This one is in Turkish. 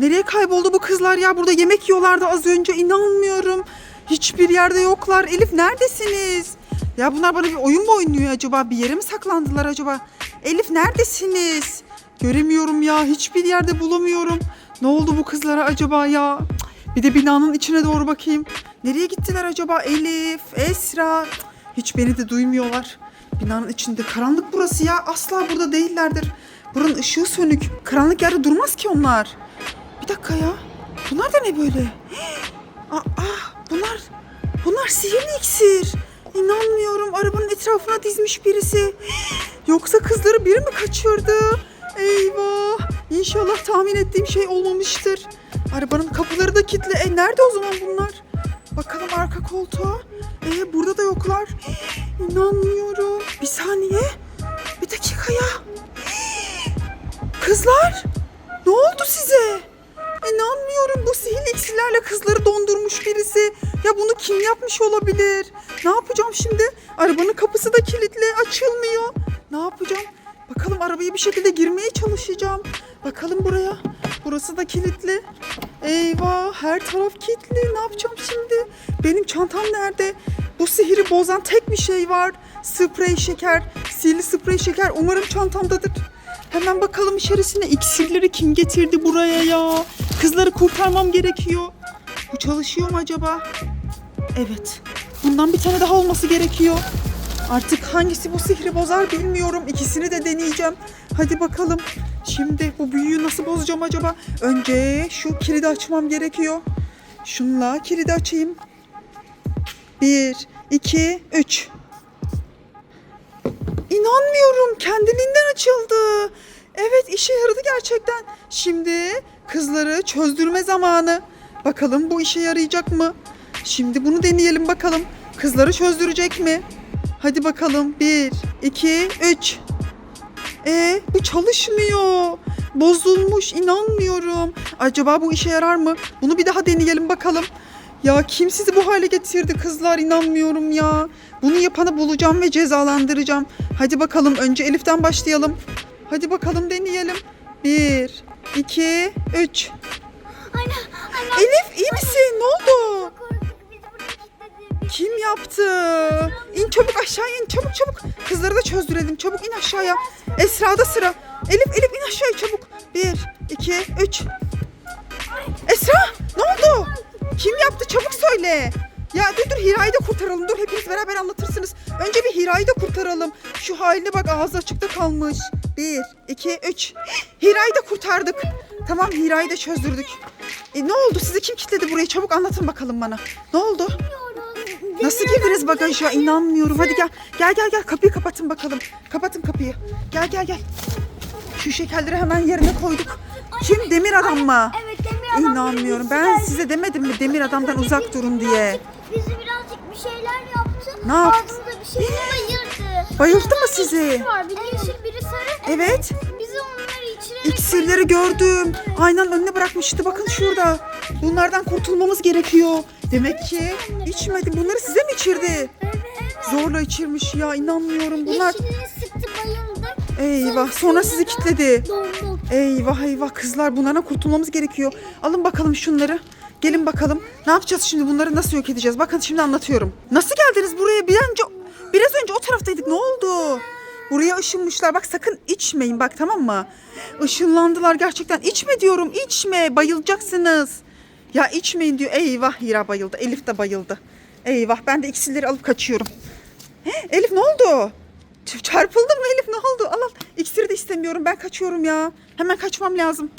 Nereye kayboldu bu kızlar ya? Burada yemek yiyorlardı az önce. İnanmıyorum. Hiçbir yerde yoklar. Elif neredesiniz? Ya bunlar bana bir oyun mu oynuyor acaba? Bir yere mi saklandılar acaba? Elif neredesiniz? Göremiyorum ya. Hiçbir yerde bulamıyorum. Ne oldu bu kızlara acaba ya? Bir de binanın içine doğru bakayım. Nereye gittiler acaba? Elif, Esra. Hiç beni de duymuyorlar. Binanın içinde. Karanlık burası ya. Asla burada değillerdir. Buranın ışığı sönük. Karanlık yerde durmaz ki onlar. Dakika ya. Bunlar da ne böyle? Aa, aa, bunlar bunlar sihirli iksir. İnanmıyorum. Arabanın etrafına dizmiş birisi. Yoksa kızları biri mi kaçırdı? Eyvah. İnşallah tahmin ettiğim şey olmamıştır. Arabanın kapıları da kilitli. E nerede o zaman bunlar? Bakalım arka koltuğa. E burada da yoklar. İnanmıyorum. Bir saniye. Bir dakika ya. Kızlar. Ne oldu size? İnanmıyorum bu sihirli iksirlerle kızları dondurmuş birisi. Ya bunu kim yapmış olabilir? Ne yapacağım şimdi? Arabanın kapısı da kilitli açılmıyor. Ne yapacağım? Bakalım arabaya bir şekilde girmeye çalışacağım. Bakalım buraya. Burası da kilitli. Eyvah her taraf kilitli. Ne yapacağım şimdi? Benim çantam nerede? Bu sihiri bozan tek bir şey var. Sprey şeker. Sihirli sprey şeker. Umarım çantamdadır. Hemen bakalım içerisine iksirleri kim getirdi buraya ya? Kızları kurtarmam gerekiyor. Bu çalışıyor mu acaba? Evet. Bundan bir tane daha olması gerekiyor. Artık hangisi bu sihri bozar bilmiyorum. İkisini de deneyeceğim. Hadi bakalım. Şimdi bu büyüyü nasıl bozacağım acaba? Önce şu kilidi açmam gerekiyor. Şunla kilidi açayım. Bir, iki, üç. İnanmıyorum. Kendiliğinden açıldı. Evet işe yaradı gerçekten. Şimdi kızları çözdürme zamanı. Bakalım bu işe yarayacak mı? Şimdi bunu deneyelim bakalım. Kızları çözdürecek mi? Hadi bakalım. Bir, iki, üç. E bu çalışmıyor. Bozulmuş inanmıyorum. Acaba bu işe yarar mı? Bunu bir daha deneyelim bakalım. Ya kim sizi bu hale getirdi kızlar inanmıyorum ya. Bunu yapanı bulacağım ve cezalandıracağım. Hadi bakalım önce Elif'ten başlayalım. Hadi bakalım deneyelim. Bir, iki, üç. Anne, anne. Elif iyi misin? Ne oldu? Kim yaptı? İn çabuk aşağıya in çabuk çabuk. Kızları da çözdürelim çabuk in aşağıya. Esra'da sıra. Elif Elif in aşağıya çabuk. Bir, iki, üç. Esra ne oldu? Söyle. Ya dur dur Hira'yı da kurtaralım. Dur hepiniz beraber anlatırsınız. Önce bir Hira'yı da kurtaralım. Şu haline bak ağzı açıkta kalmış. Bir, iki, üç. Hira'yı da kurtardık. Tamam Hira'yı da çözdürdük. E, ne oldu? Sizi kim kilitledi buraya? Çabuk anlatın bakalım bana. Ne oldu? Nasıl girdiniz bagaja? İnanmıyorum. Hadi gel. Gel gel gel. Kapıyı kapatın bakalım. Kapatın kapıyı. Gel gel gel. Şu şekerleri hemen yerine koyduk. Kim? Demir adam mı? Evet. İnanmıyorum. Ben size demedim mi demir adamdan uzak durun diye. Bizi birazcık bir şeyler yaptı. Ne yaptı? Ağzımıza bir şeyler ayırdı. Bayılttı mı sizi? var. Biri yeşil biri sarı. Evet. Bizi onları içirerek... İksirleri gördüm. Aynen önüne bırakmıştı. Bakın şurada. Bunlardan kurtulmamız gerekiyor. Demek ki içmedi. Bunları size mi içirdi? Evet. Zorla içirmiş ya. inanmıyorum. Bunlar Yeşilini sıktı bayıldık. Eyvah. Sonra sizi kilitledi. Donduk. Eyvah eyvah kızlar bunlardan kurtulmamız gerekiyor. Alın bakalım şunları. Gelin bakalım. Ne yapacağız şimdi bunları nasıl yok edeceğiz? Bakın şimdi anlatıyorum. Nasıl geldiniz buraya? Bir önce biraz önce o taraftaydık. Ne oldu? Buraya ışınmışlar. Bak sakın içmeyin bak tamam mı? Işınlandılar gerçekten. İçme diyorum. içme. Bayılacaksınız. Ya içmeyin diyor. Eyvah Hira bayıldı. Elif de bayıldı. Eyvah ben de iksirleri alıp kaçıyorum. He, Elif ne oldu? Ç- Çarpıldın mı Elif ne oldu? Al al. İksiri de istemiyorum ben kaçıyorum ya. Hemen kaçmam lazım.